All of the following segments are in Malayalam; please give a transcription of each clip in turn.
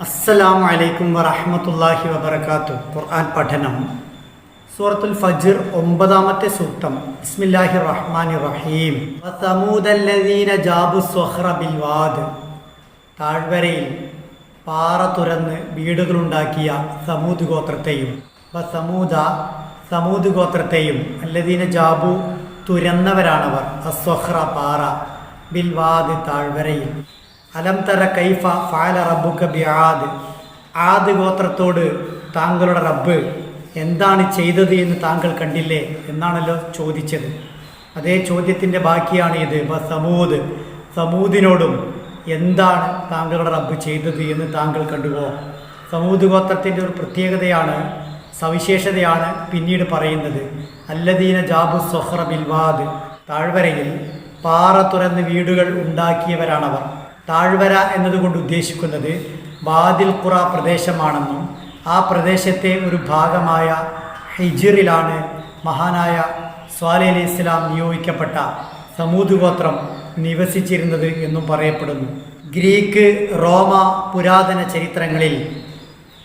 അസ്സലാമു അലൈക്കും വറഹ്മത്തുള്ളാഹി വബറകാത്തു. ഖുർആൻ പഠനം. സൂറത്തുൽ ഫജ്ർ ഒമ്പതാമത്തെ സൂക്തം. ബിസ്മില്ലാഹി റഹ്മാൻ റഹീം ജാബു സ്വഹ്റ ബിൽ വാദ്. താഴ്വരയിൽ പാറ തുരന്ന് വീടുകളുണ്ടാക്കിയ സമൂദ് ഗോത്രത്തെയും വസമൂദ സമൂദ് ഗോത്രത്തെയും അല്ലദീന ജാബു തുരന്നവരാണവർ. അസ്വഹ്റ പാറ ബിൽ വാദ് താഴ്വരയിൽ. അലം തര കൈഫ ഫാല റബ്ബുക ബി ആദ് ആദ് ഗോത്രത്തോട് താങ്കളുടെ റബ്ബ് എന്താണ് ചെയ്തത് എന്ന് താങ്കൾ കണ്ടില്ലേ എന്നാണല്ലോ ചോദിച്ചത്. അതേ ചോദ്യത്തിന്റെ ബാക്കിയാണ് ഇത് സമൂദ്. സമൂദിനോടും എന്താണ് താങ്കളുടെ റബ്ബ് ചെയ്തത് എന്ന് താങ്കൾ കണ്ടുവോ? സമൂദ് ഗോത്രത്തിന്റെ ഒരു പ്രത്യേകതയാണ് സവിശേഷതയാണ് പിന്നീട് പറയുന്നത്. അല്ലദീന ജാബു സൊഹ്റ ബിൽവാദ്. താഴ്വരയിൽ പാറ തുറന്ന് വീടുകൾ ഉണ്ടാക്കിയവരാണവർ. താഴ്വര എന്നതുകൊണ്ട് ഉദ്ദേശിക്കുന്നത് ഖുറ പ്രദേശമാണെന്നും ആ പ്രദേശത്തെ ഒരു ഭാഗമായ ഹിജിറിലാണ് മഹാനായ സ്വാലി അലി ഇസ്ലാം നിയോഗിക്കപ്പെട്ട സമൂത് ഗോത്രം നിവസിച്ചിരുന്നത് എന്നും പറയപ്പെടുന്നു. ഗ്രീക്ക് റോമ പുരാതന ചരിത്രങ്ങളിൽ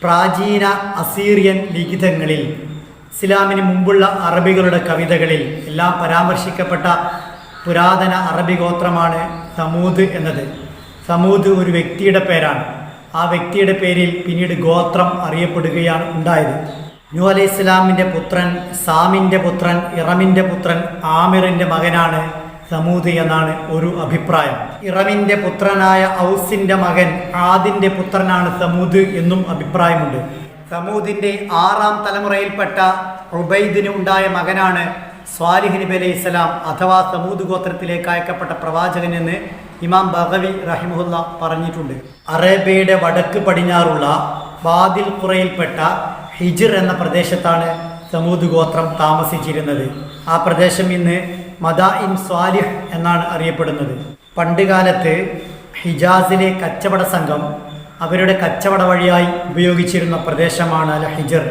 പ്രാചീന അസീറിയൻ ലിഖിതങ്ങളിൽ ഇസ്ലാമിന് മുമ്പുള്ള അറബികളുടെ കവിതകളിൽ എല്ലാം പരാമർശിക്കപ്പെട്ട പുരാതന അറബി ഗോത്രമാണ് സമൂത് എന്നത്. സമൂദ് ഒരു വ്യക്തിയുടെ പേരാണ്. ആ വ്യക്തിയുടെ പേരിൽ പിന്നീട് ഗോത്രം അറിയപ്പെടുകയാണ് ഉണ്ടായത്. നൂ അലൈഹി ഇസ്ലാമിന്റെ പുത്രൻ സാമിന്റെ പുത്രൻ ഇറമിന്റെ പുത്രൻ ആമിറിന്റെ മകനാണ് സമൂദ് എന്നാണ് ഒരു അഭിപ്രായം. ഇറമിന്റെ പുത്രനായ ഔസിന്റെ മകൻ ആദിന്റെ പുത്രനാണ് സമൂദ് എന്നും അഭിപ്രായമുണ്ട്. സമൂദിന്റെ ആറാം തലമുറയിൽപ്പെട്ട ഉബൈദിന് ഉണ്ടായ മകനാണ് സ്വാലിഹ് നബി അലൈഹി സ്വലാം അഥവാ സമൂദ് ഗോത്രത്തിലേക്ക് അയക്കപ്പെട്ട പ്രവാചകൻ എന്ന് ഇമാം ബഹവി റഹിമുല്ല പറഞ്ഞിട്ടുണ്ട്. അറേബ്യയുടെ വടക്ക് പടിഞ്ഞാറുള്ള ബാദിൽ ഖുറയിൽപ്പെട്ട ഹിജിർ എന്ന പ്രദേശത്താണ് സമൂദ് ഗോത്രം താമസിച്ചിരുന്നത്. ആ പ്രദേശം ഇന്ന് മദാ ഇൻ സ്വാലിഹ് എന്നാണ് അറിയപ്പെടുന്നത്. പണ്ടുകാലത്ത് ഹിജാസിലെ കച്ചവട സംഘം അവരുടെ കച്ചവട വഴിയായി ഉപയോഗിച്ചിരുന്ന പ്രദേശമാണ് അൽ ഹിജർ.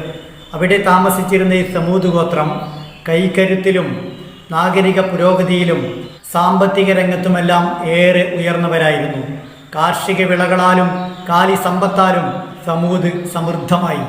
അവിടെ താമസിച്ചിരുന്ന ഈ സമൂത് ഗോത്രം കൈക്കരുത്തിലും നാഗരിക പുരോഗതിയിലും സാമ്പത്തിക രംഗത്തുമെല്ലാം ഏറെ ഉയർന്നവരായിരുന്നു. കാർഷിക വിളകളാലും കാലി സമ്പത്താലും സമൂത് സമൃദ്ധമായി.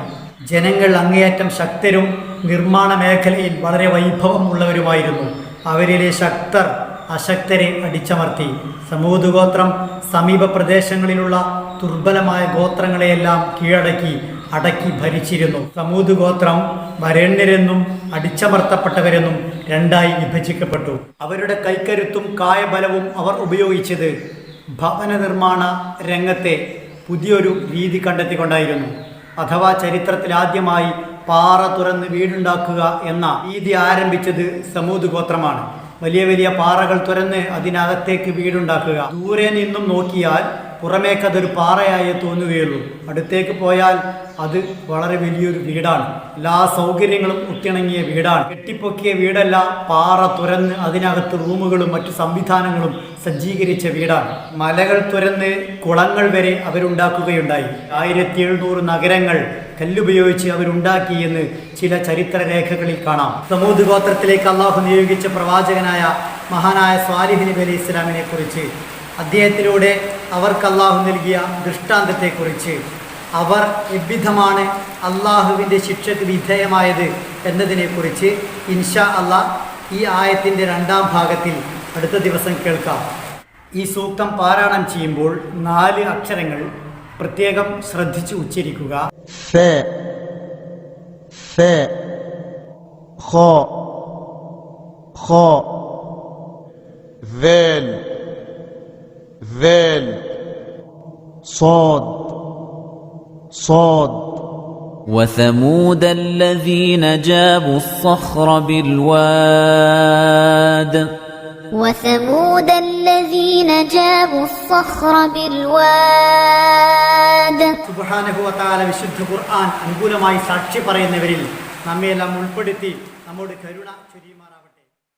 ജനങ്ങൾ അങ്ങേയറ്റം ശക്തരും നിർമ്മാണ മേഖലയിൽ വളരെ വൈഭവം ഉള്ളവരുമായിരുന്നു. അവരിലെ ശക്തർ അശക്തരെ അടിച്ചമർത്തി. സമൂത് ഗോത്രം സമീപ പ്രദേശങ്ങളിലുള്ള ദുർബലമായ ഗോത്രങ്ങളെയെല്ലാം കീഴടക്കി അടക്കി ഭരിച്ചിരുന്നു. സമൂത് ഗോത്രം വരണ്യരെന്നും അടിച്ചമർത്തപ്പെട്ടവരെന്നും രണ്ടായി വിഭജിക്കപ്പെട്ടു. അവരുടെ കൈക്കരുത്തും കായബലവും അവർ ഉപയോഗിച്ചത് ഭവന നിർമ്മാണ രംഗത്തെ പുതിയൊരു രീതി കണ്ടെത്തിക്കൊണ്ടായിരുന്നു. അഥവാ ചരിത്രത്തിൽ ആദ്യമായി പാറ തുറന്ന് വീടുണ്ടാക്കുക എന്ന രീതി ആരംഭിച്ചത് സമൂത് ഗോത്രമാണ് വലിയ വലിയ പാറകൾ തുറന്ന് അതിനകത്തേക്ക് വീടുണ്ടാക്കുക. ദൂരെ നിന്നും നോക്കിയാൽ പുറമേക്ക് അതൊരു പാറയായേ തോന്നുകയുള്ളൂ. അടുത്തേക്ക് പോയാൽ അത് വളരെ വലിയൊരു വീടാണ്. എല്ലാ സൗകര്യങ്ങളും ഒത്തിണങ്ങിയ വീടാണ്. കെട്ടിപ്പൊക്കിയ വീടല്ല പാറ തുരന്ന് അതിനകത്ത് റൂമുകളും മറ്റു സംവിധാനങ്ങളും സജ്ജീകരിച്ച വീടാണ്. മലകൾ തുരന്ന് കുളങ്ങൾ വരെ അവരുണ്ടാക്കുകയുണ്ടായി. ആയിരത്തി എഴുന്നൂറ് നഗരങ്ങൾ കല്ലുപയോഗിച്ച് അവരുണ്ടാക്കിയെന്ന് ചില ചരിത്ര രേഖകളിൽ കാണാം. സമൂഹ ഗോത്രത്തിലേക്ക് അള്ളാഹു നിയോഗിച്ച പ്രവാചകനായ മഹാനായ സ്വാലിഹ് നബി അലൈഹി ഇസ്ലാമിനെ കുറിച്ച് അദ്ദേഹത്തിലൂടെ അവർക്ക് അള്ളാഹു നൽകിയ ദൃഷ്ടാന്തത്തെക്കുറിച്ച്. അവർ എവിധമാണ് അള്ളാഹുവിന്റെ ശിക്ഷയ്ക്ക് വിധേയമായത് എന്നതിനെക്കുറിച്ച്. ഇൻഷാ അള്ളാ ഈ ആയത്തിന്റെ രണ്ടാം ഭാഗത്തിൽ അടുത്ത ദിവസം കേൾക്കാം. ഈ സൂക്തം പാരായണം ചെയ്യുമ്പോൾ നാല് അക്ഷരങ്ങൾ പ്രത്യേകം ശ്രദ്ധിച്ച് ഉച്ചരിക്കുക. ذال ذال صاد صاد وثمود الذين جابوا الصخر بالواد وثمود الذين جابوا الصخر بالواد സുബാനുഭവത്താല വിശുദ്ധ ഖുർആൻ അനുകൂലമായി സാക്ഷി പറയുന്നവരിൽ നമ്മയെല്ലാം ഉൾപ്പെടുത്തി നമ്മോട് കരുണ ചൊരിയും